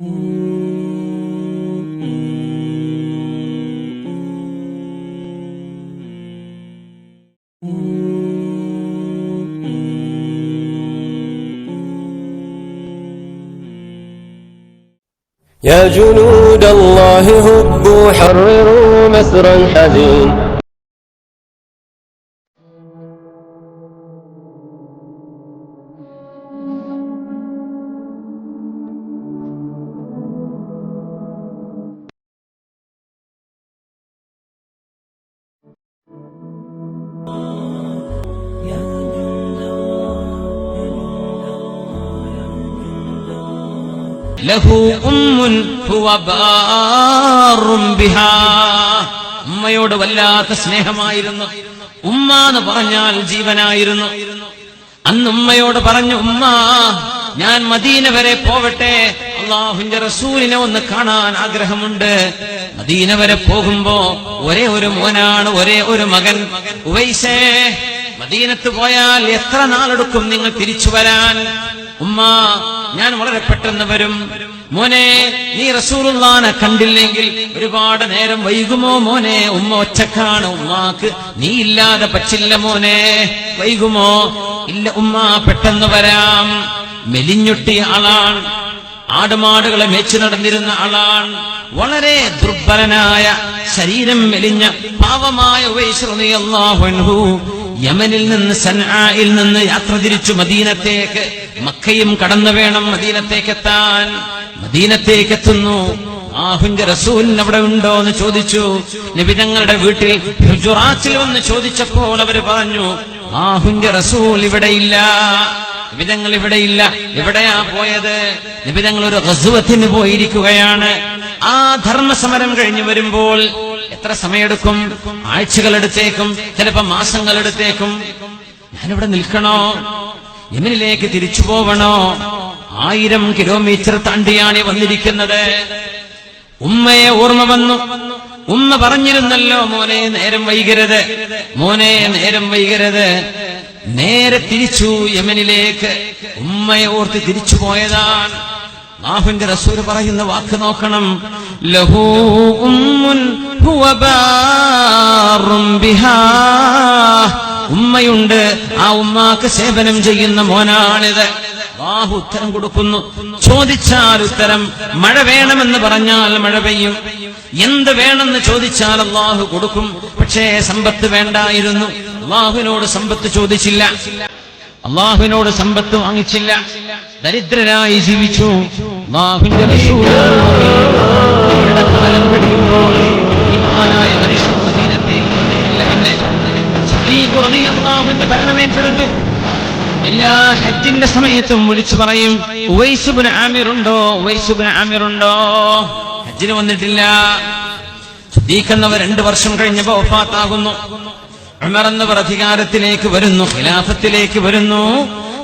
يا جنود الله هبوا حرروا مسرا حزين ഉമ്മയോട് വല്ലാത്ത സ്നേഹമായിരുന്നു. ഉമ്മ എന്ന് പറഞ്ഞാൽ ജീവനായിരുന്നു. അന്ന് ഉമ്മയോട് പറഞ്ഞു ഉമ്മ ഞാൻ മദീന വരെ പോവട്ടെ. അള്ളാഹുന്റെ റസൂലിനെ ഒന്ന് കാണാൻ ആഗ്രഹമുണ്ട്. മദീന വരെ പോകുമ്പോ ഒരേ ഒരു മോനാണ് ഒരേ ഒരു മകൻ. ഉവൈസേ മദീനത്ത് പോയാൽ എത്ര നാളെടുക്കും നിങ്ങൾ തിരിച്ചു വരാൻ? ഉമ്മ ഞാൻ വളരെ പെട്ടെന്ന് വരും. മോനെ നീ റസൂറുള്ളാനെ കണ്ടില്ലെങ്കിൽ ഒരുപാട് നേരം വൈകുമോ മോനെ? ഉമ്മ ഒച്ചക്കാണ് ഉമ്മാക്ക്. നീ ഇല്ലാതെ പറ്റില്ല മോനെ. വൈകുമോ? ഇല്ല ഉമ്മ പെട്ടെന്ന് വരാം. മെലിഞ്ഞൊട്ടിയ ആളാണ്. ആടുമാടുകളെ മേച്ചു നടന്നിരുന്ന ആളാണ്. വളരെ ദുർബലനായ ശരീരം മെലിഞ്ഞ പാവമായ യമനിൽ നിന്ന് സൻആയിൽ നിന്ന് യാത്ര തിരിച്ചു മദീനത്തേക്ക് മക്കയും കടന്നു വേണം മദീനത്തേക്ക് എത്താൻ മദീനത്തേക്ക് എത്തുന്നു ആഹുന്റെ റസൂൽ അവിടെ ഉണ്ടോ എന്ന് ചോദിച്ചു നിബിതങ്ങളുടെ വീട്ടിൽ ഹുജുറാത്തിൽ വന്ന് ചോദിച്ചപ്പോൾ അവർ പറഞ്ഞു ആഹുന്റെ റസൂൽ ഇവിടെയില്ല നിബിതങ്ങൾ ഇവിടെയില്ല ഇവിടെയാ പോയത്? നിബിതങ്ങൾ ഒരു റസുവത്തിന് പോയിരിക്കുകയാണ്. ആ ധർമ്മസമരം കഴിഞ്ഞു വരുമ്പോൾ എത്ര സമയമെടുക്കും ആഴ്ചകളെടുത്തേക്കും ചിലപ്പോ മാസങ്ങളെടുത്തേക്കും. ഞാനിവിടെ നിൽക്കണോ? യമനിലേക്ക് തിരിച്ചു പോവണോ? ആയിരം കിലോമീറ്റർ താണ്ടിയാണ് വന്നിരിക്കുന്നത്. ഉമ്മയെ ഓർമ്മ വന്നു. ഉമ്മ പറഞ്ഞിരുന്നല്ലോ മോനെ നേരം വൈകരുത്. മോനെ നേരം വൈകരുത്. നേരെ തിരിച്ചു യമനിലേക്ക്. ഉമ്മയെ ഓർത്ത് തിരിച്ചു പോയതാണ് നാഹുന്റെ റസൂൽ പറയുന്ന വാക്ക് നോക്കണം. ലഹു ഉമ്മുൻ ഉമ്മയുണ്ട് ആ ഉമ്മാക്ക് സേവനം ചെയ്യുന്ന മോനാണിത്. ബാഹു ഉത്തരം കൊടുക്കുന്നു. ചോദിച്ചാൽ ഉത്തരം മഴ വേണമെന്ന് പറഞ്ഞാൽ മഴ പെയ്യും. എന്ത് വേണമെന്ന് ചോദിച്ചാൽ അള്ളാഹു കൊടുക്കും. പക്ഷേ സമ്പത്ത് വേണ്ടായിരുന്നു. അള്ളാഹുവിനോട് സമ്പത്ത് ചോദിച്ചില്ല. അള്ളാഹുവിനോട് സമ്പത്ത് വാങ്ങിച്ചില്ല. ദരിദ്രരായി ജീവിച്ചു. എല്ലാ ഹജ്ജിന്റെ സമയത്തും വിളിച്ചു പറയും ഉവൈസുബിന് ആമിറുണ്ടോ? ഉവൈസുബിന് ആമിറുണ്ടോ? ഹജ്ജിന് വന്നിട്ടില്ല. സുദ്ദീഖെന്നവർ രണ്ടു വർഷം കഴിഞ്ഞപ്പോ ഒഫാത്താകുന്നു ഉമർ അധികാരത്തിലേക്ക് വരുന്നു ഖിലാഫത്തിലേക്ക് വരുന്നു.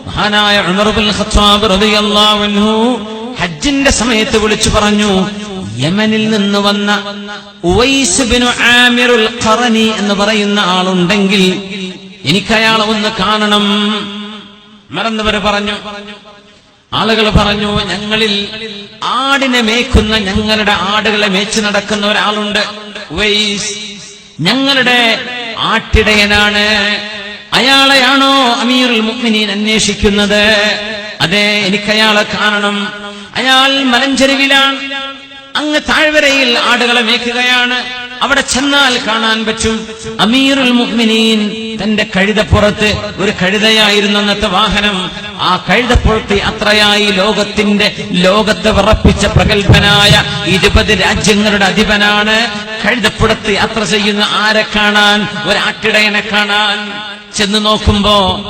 മഹാനായ ഉമർ ബിൻ ഖത്താബ് ഹജ്ജിന്റെ സമയത്ത് വിളിച്ചു പറഞ്ഞു യമനിൽ നിന്ന് വന്ന ഉവൈസ് ബിൻ ആമിറുൽ ഖറനി എന്ന് പറയുന്ന ആളുണ്ടെങ്കിൽ എനിക്ക് ഒന്ന് കാണണം. മറന്നവര് പറഞ്ഞു ആളുകൾ പറഞ്ഞു ഞങ്ങളിൽ ആടിനെ മേക്കുന്ന ഞങ്ങളുടെ ആടുകളെ മേച്ചു നടക്കുന്ന ഒരാളുണ്ട്. ഉവൈസ് ഞങ്ങളുടെ ആട്ടിടയനാണ്. അയാളെയാണോ അമീറുൽ മുഅ്മിനീൻ അന്വേഷിക്കുന്നത്? അതെ എനിക്ക് അയാളെ കാണണം. അയാൾ മലഞ്ചെരുവിലാണ്. അങ്ങ് താഴ്വരയിൽ ആടുകളെ മേക്കുകയാണ് അവിടെ ചെന്നാൽ കാണാൻ പറ്റും. അമീറുൽ മുഹ്മിനീൻ തന്റെ കഴുതപ്പുറത്ത് ഒരു കഴുതയായിരുന്നു അന്നത്തെ വാഹനം. ആ കഴുതപ്പുറത്ത് അത്രയായി ലോകത്തിന്റെ ലോകത്തെ വിറപ്പിച്ച പ്രഗത്ഭനായ ഇരുപത് രാജ്യങ്ങളുടെ അധിപനാണ്. കഴുതപ്പുറത്ത് യാത്ര ചെയ്യുന്ന ആരെ കാണാൻ? ഒരാട്ടിടയനെ കാണാൻ. ചെന്ന് നോക്കുമ്പോ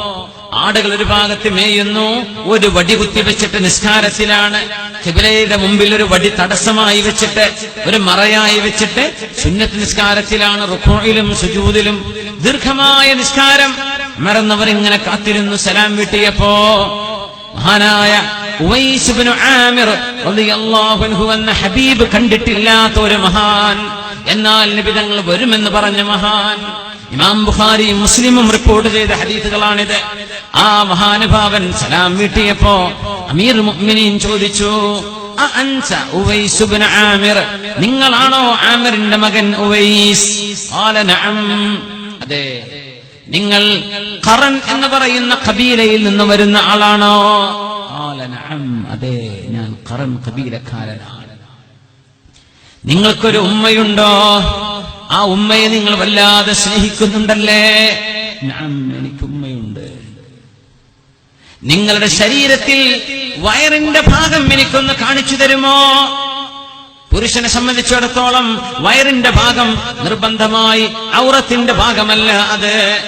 ആടുകൾ ഒരു ഭാഗത്ത് മേയുന്നു ഒരു വടികുത്തി വെച്ചിട്ട് നിസ്കാരത്തിലാണ്. കിബിലയുടെ മുമ്പിൽ ഒരു വടി തടസ്സമായി വെച്ചിട്ട് ഒരു മറയായി വെച്ചിട്ട് സുന്നത്ത് നിസ്കാരത്തിലാണ് റുക്കോയിലും സുജൂതിലും ദീർഘമായ നിസ്കാരം. മറന്നവർ ഇങ്ങനെ കാത്തിരുന്നു സലാം വീട്ടിയപ്പോ മഹാനായ ആമിർ എന്ന ഹബീബ് കണ്ടിട്ടില്ലാത്ത ഒരു മഹാൻ. എന്നാൽ നിബിതങ്ങൾ വരുമെന്ന് പറഞ്ഞ മഹാൻ. ഇമാം ബുഖാരിയും മുസ്ലിമും റിപ്പോർട്ട് ചെയ്ത ഹദീസുകളാണിത്. ആ മഹാനുഭാവൻ സലാം വീട്ടിയപ്പോ അമീർ മുഅ്മിനീൻ ചോദിച്ചു ആമിർ നിങ്ങളാണോ ആമിറിന്റെ മകൻ ഉവൈസ്? അതെ. നിങ്ങൾ ഖറൻ എന്ന് പറയുന്ന കബീലയിൽ നിന്ന് വരുന്ന ആളാണോ? അതെ ഞാൻ ഖറൻ കബീലക്കാരനാണ് നിങ്ങൾക്കൊരു ഉമ്മയുണ്ടോ? ആ ഉമ്മയെ നിങ്ങൾ വല്ലാതെ സ്നേഹിക്കുന്നുണ്ടല്ലേ? എനിക്ക് നിങ്ങളുടെ ശരീരത്തിൽ വയറിന്റെ ഭാഗം എനിക്കൊന്ന് കാണിച്ചു തരുമോ? പുരുഷനെ സംബന്ധിച്ചിടത്തോളം വയറിന്റെ ഭാഗം നിർബന്ധമായി ഔറത്തിന്റെ ഭാഗമല്ല അത്.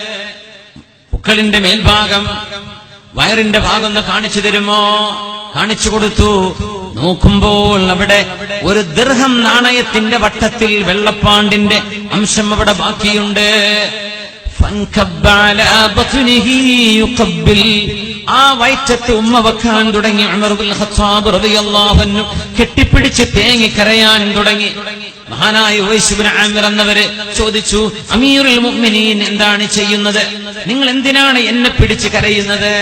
പുക്കളിന്റെ മേൽഭാഗം വയറിന്റെ ഭാഗം ഒന്ന് കാണിച്ചു തരുമോ? കാണിച്ചു കൊടുത്തു. നോക്കുമ്പോൾ അവിടെ ഒരു ദൃഹം നാണയത്തിന്റെ വട്ടത്തിൽ വെള്ളപ്പാണ്ടിന്റെ അംശം അവിടെ ബാക്കിയുണ്ട്. ആ വയറ്റത്ത് ഉമ്മ വെക്കാൻ തുടങ്ങി കെട്ടിപ്പിടിച്ച് തേങ്ങി കരയാൻ തുടങ്ങി. മഹാനായ ആമിർ എന്നവര് ചോദിച്ചു അമീറുൽ മുഅ്മിനീൻ എന്താണ് ചെയ്യുന്നത്? നിങ്ങൾ എന്തിനാണ് എന്നെ പിടിച്ച് കരയുന്നത്?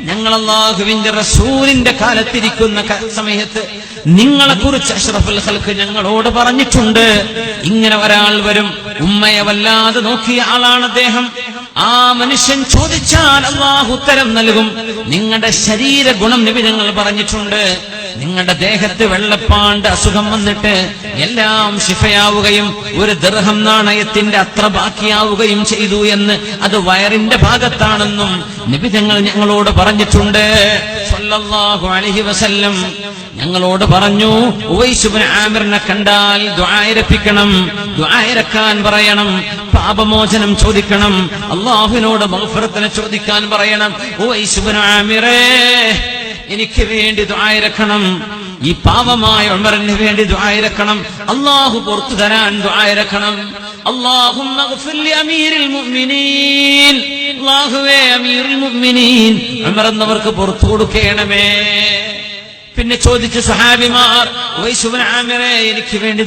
ഞങ്ങൾ അള്ളാഹുവിന്റെ റസൂലിന്റെ കാലത്തിരിക്കുന്ന സമയത്ത് നിങ്ങളെ കുറിച്ച് അഷ്റഫുൽ ഹൽക്ക് ഞങ്ങളോട് പറഞ്ഞിട്ടുണ്ട്. ഇങ്ങനെ ഒരാൾ വരും. ഉമ്മയെ വല്ലാതെ നോക്കിയ ആളാണ് അദ്ദേഹം. ആ മനുഷ്യൻ ചോദിച്ചാൽ അള്ളാഹു ഉത്തരം നൽകും. നിങ്ങളുടെ ശരീര ഗുണം നിബിധങ്ങൾ പറഞ്ഞിട്ടുണ്ട്. നിങ്ങളുടെ ദേഹത്ത് വെള്ളപ്പാണ്ട് അസുഖം വന്നിട്ട് എല്ലാം ശിഫയാവുകയും ഒരു ദർഹം നാണയത്തിന്റെ അത്ര ബാക്കിയാവുകയും ചെയ്തു എന്ന് അത് വയറിന്റെ ഭാഗത്താണെന്നും നിബിധങ്ങൾ ഞങ്ങളോട് പറഞ്ഞിട്ടുണ്ട്. വസല്ലം. ഞങ്ങളോട് പറഞ്ഞു ആമിറിനെ കണ്ടാൽ ദ്വായരപ്പിക്കണം ദ്വായരക്കാൻ പറയണം പാപമോചനം ചോദിക്കണം അള്ളാഹുവിനോട് മഹഫറത്തിനെ ചോദിക്കാൻ പറയണം. ഉവൈസുബിൻ ആമിറേ എനിക്ക് വേണ്ടി ദ്വായരക്കണം ഈ പാവമായ ഉമറിന് വേണ്ടി ദ്വായരക്കണം അള്ളാഹു പുറത്തു തരാൻ ദ്വായരക്കണം അള്ളാഹു അമീറിൽ ഉമർ എന്നവർക്ക് പുറത്തു കൊടുക്കണമേ. പിന്നെ ചോദിച്ചു സഹാബിമാർ എനിക്ക് വേണ്ടി.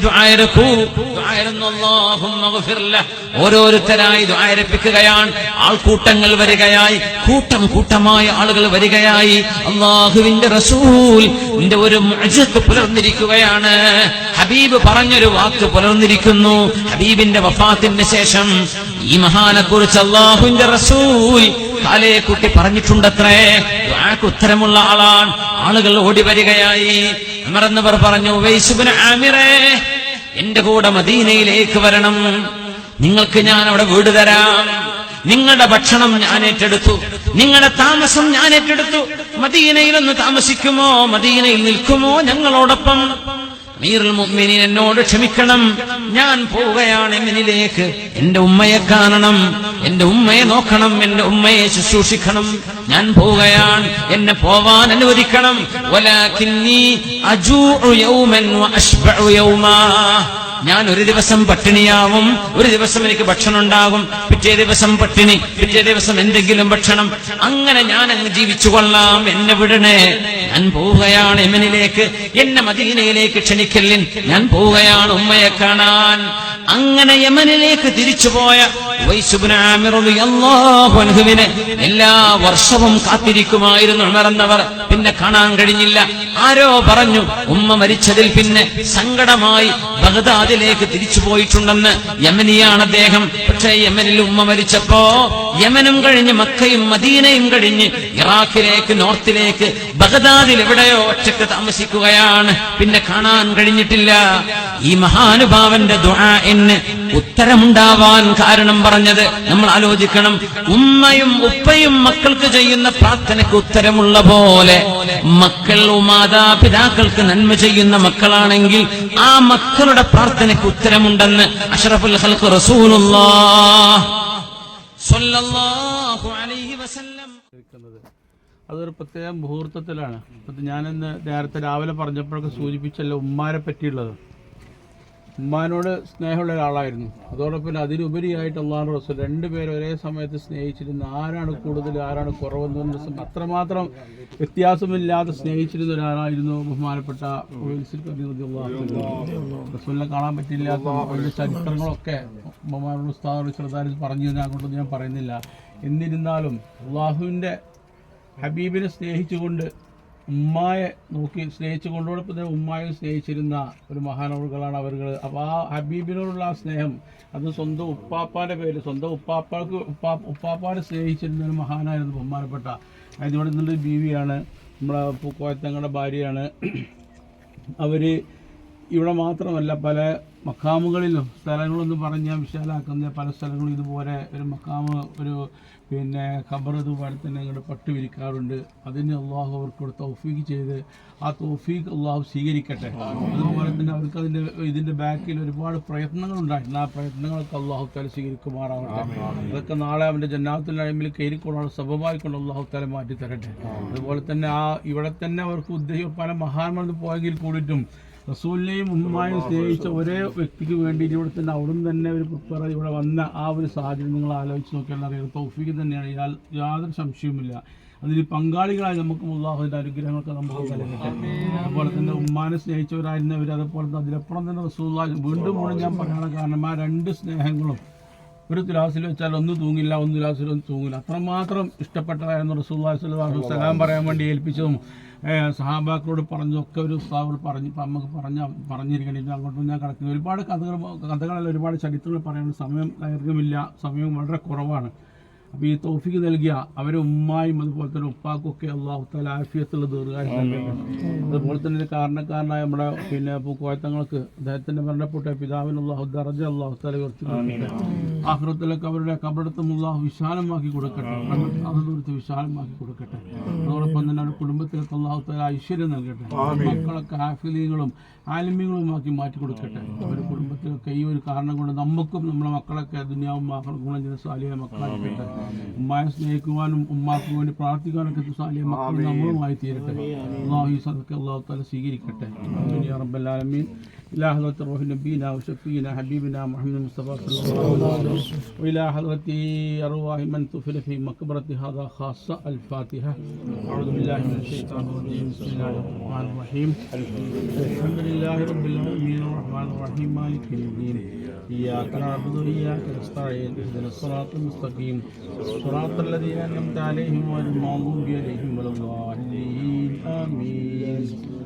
ഓരോരുത്തരായി ദ്വാരപ്പിക്കുകയാണ് ആൾക്കൂട്ടങ്ങൾ വരികയായി. കൂട്ടം കൂട്ടമായ ആളുകൾ വരികയായി. അള്ളാഹുവിന്റെ റസൂൽ ഒരു മജത്ത് പുലർന്നിരിക്കുകയാണ്. ഹബീബ് പറഞ്ഞൊരു വാക്ക് പുലർന്നിരിക്കുന്നു. ഹബീബിന്റെ വഫാത്തിന് ശേഷം ഈ മഹാനെ കുറിച്ച് അള്ളാഹുവിന്റെ റസൂൽ കാലേ കുട്ടി പറഞ്ഞിട്ടുണ്ടത്രേ. ഉത്തരമുള്ള ആളാണ്. ആളുകൾ ഓടി വരികയായി. അമറന്നവർ പറഞ്ഞു വൈസുബിന് ആമിറേ എന്റെ കൂടെ മദീനയിലേക്ക് വരണം. നിങ്ങൾക്ക് ഞാൻ അവിടെ വീട് തരാം. നിങ്ങളുടെ ഭക്ഷണം ഞാൻ ഏറ്റെടുത്തു. നിങ്ങളുടെ താമസം ഞാൻ ഏറ്റെടുത്തു. മദീനയിലൊന്ന് താമസിക്കുമോ? മദീനയിൽ നിൽക്കുമോ ഞങ്ങളോടൊപ്പം? എന്നോട് ക്ഷമിക്കണം. ഞാൻ പോവുകയാണ് എമിനിലേക്ക് എന്റെ ഉമ്മയെ കാണണം. എന്റെ ഉമ്മയെ നോക്കണം. എന്റെ ഉമ്മയെ ശുശ്രൂഷിക്കണം. ഞാൻ പോവുകയാണ്. എന്നെ പോവാൻ അനുവദിക്കണം. ഞാൻ ഒരു ദിവസം പട്ടിണിയാവും ഒരു ദിവസം എനിക്ക് ഭക്ഷണം ഉണ്ടാകും പിറ്റേ ദിവസം പട്ടിണി പിറ്റേ ദിവസം എന്തെങ്കിലും ഭക്ഷണം. അങ്ങനെ ഞാൻ അങ്ങ് ജീവിച്ചു കൊള്ളാം എന്നെ വിടണേ. ഞാൻ പോവുകയാണ് യമനിലേക്ക് എന്നെ മദീനയിലേക്ക് ക്ഷണിക്കല്ലിൻ ഞാൻ പോവുകയാണ് ഉമ്മയെ കാണാൻ. അങ്ങനെ യമനിലേക്ക് തിരിച്ചുപോയ എല്ലാ വർഷവും കാത്തിരിക്കുമായിരുന്നു ഉണർന്നവർ പിന്നെ കാണാൻ കഴിഞ്ഞില്ല. ആരോ പറഞ്ഞു ഉമ്മ മരിച്ചതിൽ പിന്നെ സങ്കടമായി ബഗ്ദാദിലേക്ക് തിരിച്ചു പോയിട്ടുണ്ടെന്ന് യമനിയാണ് അദ്ദേഹം. പക്ഷേ യമനിൽ ഉമ്മ മരിച്ചപ്പോ യമനും കഴിഞ്ഞ് മക്കയും മദീനയും കഴിഞ്ഞ് ഇറാഖിലേക്ക് നോർത്തിലേക്ക് ബഗ്ദാദിൽ എവിടെയോ ഒറ്റയ്ക്ക് താമസിക്കുകയാണ്. പിന്നെ കാണാൻ കഴിഞ്ഞിട്ടില്ല. ഈ മഹാനുഭാവന്റെ ദുആ എന്ന് ഉത്തരമുണ്ടാവാൻ കാരണം പറഞ്ഞത് നമ്മൾ ആലോചിക്കണം. ഉമ്മയും ഉപ്പയും മക്കൾക്ക് ചെയ്യുന്ന പ്രാർത്ഥനയ്ക്ക് ഉത്തരമുള്ള പോലെ മക്കൾ മാതാപിതാക്കൾക്ക് നന്മ ചെയ്യുന്ന മക്കളാണെങ്കിൽ ആ മക്കളുടെ പ്രാർത്ഥനയ്ക്ക് ഉത്തരമുണ്ടെന്ന് അഷറഫുൽ ഹൽക്ക് റസൂലുള്ള അതൊരു പ്രത്യേക മുഹൂർത്തത്തിലാണ്. ഞാനിന്ന് നേരത്തെ രാവിലെ പറഞ്ഞപ്പോഴൊക്കെ സൂചിപ്പിച്ചല്ലോ ഉമ്മാരെ പറ്റിയുള്ളത്. ഉമ്മാനോട് സ്നേഹമുള്ള ഒരാളായിരുന്നു അതോടൊപ്പം അതിലുപരിയായിട്ട് അള്ളാഹു റസൂൽ രണ്ടുപേരും ഒരേ സമയത്ത് സ്നേഹിച്ചിരുന്ന ആരാണ് കൂടുതൽ ആരാണ് കുറവെന്ന് അത്രമാത്രം വ്യത്യാസമില്ലാതെ സ്നേഹിച്ചിരുന്ന ഒരാളായിരുന്നു ബഹുമാനപ്പെട്ട. റസൂലിനെ കാണാൻ പറ്റില്ലാത്ത അതിന്റെ ചരിത്രങ്ങളൊക്കെ ബഹുമാനുള്ള ഉസ്താദോട് ശ്രദ്ധാരി പറഞ്ഞു ഞാൻ അങ്ങോട്ടൊന്നും ഞാൻ പറയുന്നില്ല എന്നിരുന്നാലും അള്ളാഹുവിന്റെ ഹബീബിനെ സ്നേഹിച്ചുകൊണ്ട് ഉമ്മായെ നോക്കി സ്നേഹിച്ചു കൊണ്ടോടൊപ്പം തന്നെ ഉമ്മായെ സ്നേഹിച്ചിരുന്ന ഒരു മഹാനവറുകളാണ് അവർ അപ്പോൾ ആ ഹബീബിനോടുള്ള ആ സ്നേഹം അത് സ്വന്തം ഉപ്പാപ്പാന്റെ പേര് സ്വന്തം ഉപ്പാപ്പാക്ക് ഉപ്പാ ഉപ്പാപ്പാനെ സ്നേഹിച്ചിരുന്ന ഒരു മഹാനായിരുന്നു ബഹുമാനപ്പെട്ട അതിനോട് നിന്നൊരു ബീവിയാണ് നമ്മളെ പൂക്കോയത്തങ്ങളുടെ ഭാര്യയാണ്. അവർ ഇവിടെ മാത്രമല്ല പല മക്കാമുകളിലും സ്ഥലങ്ങളൊന്നും പറഞ്ഞ് ഞാൻ വിശാലാക്കുന്ന പല സ്ഥലങ്ങളും ഇതുപോലെ ഒരു മക്കാമ് ഒരു പിന്നെ ഖബർ ഇതുപോലെ തന്നെ ഇങ്ങോട്ട് പട്ട് വിരിക്കാറുണ്ട് അതിന് അള്ളാഹു അവർക്ക് ഒരു തൗഫീഖ് ചെയ്ത് ആ തൗഫീഖ് അള്ളാഹു സ്വീകരിക്കട്ടെ. അതുപോലെ തന്നെ അവർക്ക് അതിന്റെ ഇതിന്റെ ബാക്കിൽ ഒരുപാട് പ്രയത്നങ്ങൾ ഉണ്ടായിട്ടുണ്ട് ആ പ്രയത്നങ്ങൾക്ക് അള്ളാഹു താല സ്വീകരിക്കുമാറാവട്ടെ. അതൊക്കെ നാളെ അവന്റെ ജന്നാത്തിൽ അഴിമിൽ കയറിക്കൊള്ളാൻ സ്വഭാവമായിക്കൊണ്ട് അള്ളാഹു താല മാറ്റി തരട്ടെ. അതുപോലെ തന്നെ ആ ഇവിടെ തന്നെ അവർക്ക് ഉദ്ദേശം പല മഹാന്മാർ പോയെങ്കിൽ കൂടിയിട്ടും റസൂലിനെയും ഉമ്മായും സ്നേഹിച്ച ഒരേ വ്യക്തിക്ക് വേണ്ടി ഇവിടെ തന്നെ അവിടുന്ന് തന്നെ ഒരു പ്രിപ്പയർ ഇവിടെ വന്ന ആ ഒരു സാഹചര്യം നിങ്ങൾ ആലോചിച്ച് നോക്കിയാൽ അറിയാം. തൗഫീഖ് തന്നെയാണ്. യാ- യാതൊരു സംശയവുമില്ല. അതിൽ പങ്കാളികളായി നമുക്ക് മുല്ലാഹുവിന്റെ അനുഗ്രഹങ്ങളൊക്കെ നമുക്ക് നൽകട്ടെ. അതുപോലെ തന്നെ ഉമ്മാനെ സ്നേഹിച്ചവരായിരുന്നവർ അതുപോലെ തന്നെ അതിലപ്പുറം തന്നെ റസൂള്ള വീണ്ടും വീണ്ടും ഞാൻ പറയാനുള്ള കാരണം ആ രണ്ട് സ്നേഹങ്ങളും ഒരു തുലാസിൽ വെച്ചാൽ ഒന്ന് തൂങ്ങില്ല ഒന്ന് തുലാസിൽ ഒന്ന് തൂങ്ങില്ല. അത്രമാത്രം ഇഷ്ടപ്പെട്ടതായിരുന്നു സ്വല്ലല്ലാഹു സലാം പറയാൻ വേണ്ടി ഏൽപ്പിച്ചതും. സഹാബാക്കളോട് പറഞ്ഞൊക്കെ ഒരു ഉസ്താവോട് പറഞ്ഞ് നമുക്ക് പറഞ്ഞ പറഞ്ഞിരിക്കണം. അങ്ങോട്ടും ഞാൻ കിടക്കുന്നത് ഒരുപാട് കഥകൾ കഥകളല്ല ഒരുപാട് ചരിത്രങ്ങൾ പറയാനുള്ള സമയം ദൈർഘ്യമില്ല. സമയം വളരെ കുറവാണ്. അപ്പോൾ ഈ തോഫിക്ക് നൽകിയ അവരെ ഉമ്മായും അതുപോലെ തന്നെ ഉപ്പാക്കൊക്കെ അള്ളാഹു തല ആഫിയത്തുള്ള നൽകട്ടെ. അതുപോലെ തന്നെ ഒരു കാരണക്കാരനായ നമ്മുടെ പിന്നെ പൂക്കോയത്തങ്ങൾക്ക് അദ്ദേഹത്തിന്റെ മരണപ്പെട്ട പിതാവിന് അള്ളാഹു ദർജ അള്ളാഹു തല ഉയർത്തി ആഹ്റത്തിലൊക്കെ അവരുടെ കബടത്തും അള്ളാഹു വിശാലമാക്കി കൊടുക്കട്ടെ. അതുദൂരത്ത് വിശാലമാക്കി കൊടുക്കട്ടെ. അതോടൊപ്പം തന്നെ അവരുടെ കുടുംബത്തിലൊക്കെ അള്ളാഹു തല ഐശ്വര്യം നൽകട്ടെ. മക്കളൊക്കെ ഹാഫിലികളും ആലിമ്യങ്ങളുമാക്കി മാറ്റി കൊടുക്കട്ടെ. അവരുടെ കുടുംബത്തിലൊക്കെ ഈ ഒരു കാരണം കൊണ്ട് നമുക്കും നമ്മുടെ മക്കളൊക്കെ ദുനിയാവും മക്കളും ഗുണം ചെയ്ത സാലിയ മക്കളായിക്കട്ടെ ഉമ്മായെ സ്നേഹിക്കുവാനും ഉമ്മാക്ക് വേണ്ടി പ്രാർത്ഥിക്കാനൊക്കെ സാലിയ മക്കൾ നമ്മളുമായി തീരട്ടെ. അള്ളാഹു ഈ സദക്കെ അള്ളാഹു താല സ്വീകരിക്കട്ടെ. ആലമീൻ. إلى حضرة روح نبينا وشفينا حبيبنا محمد المصطفى صلى الله عليه وسلم. وإلى حضرة أرواح من تفل في مقبرة هذا خاصة الفاتحة. أعوذ بالله من الشيطان الرجيم. بسم الله الرحمن الرحيم. الحمد لله رب العالمين. الرحمن الرحيم. مالك يوم الدين. إياك نعبد وإياك نستعين. اهدنا الصراط المستقيم. صراط الذين أنعمت عليهم غير المغضوب عليهم ولا الضالين. آمين.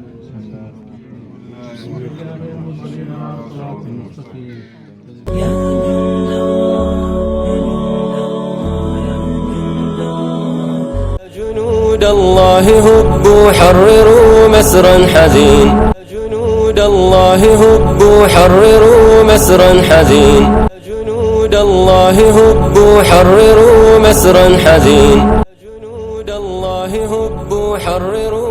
جنود الله هبوا حرروا مسرا حزين. جنود الله هبوا حرروا مسرا حزين. جنود الله هبوا حرروا مسرا حزين. جنود الله هبوا حرروا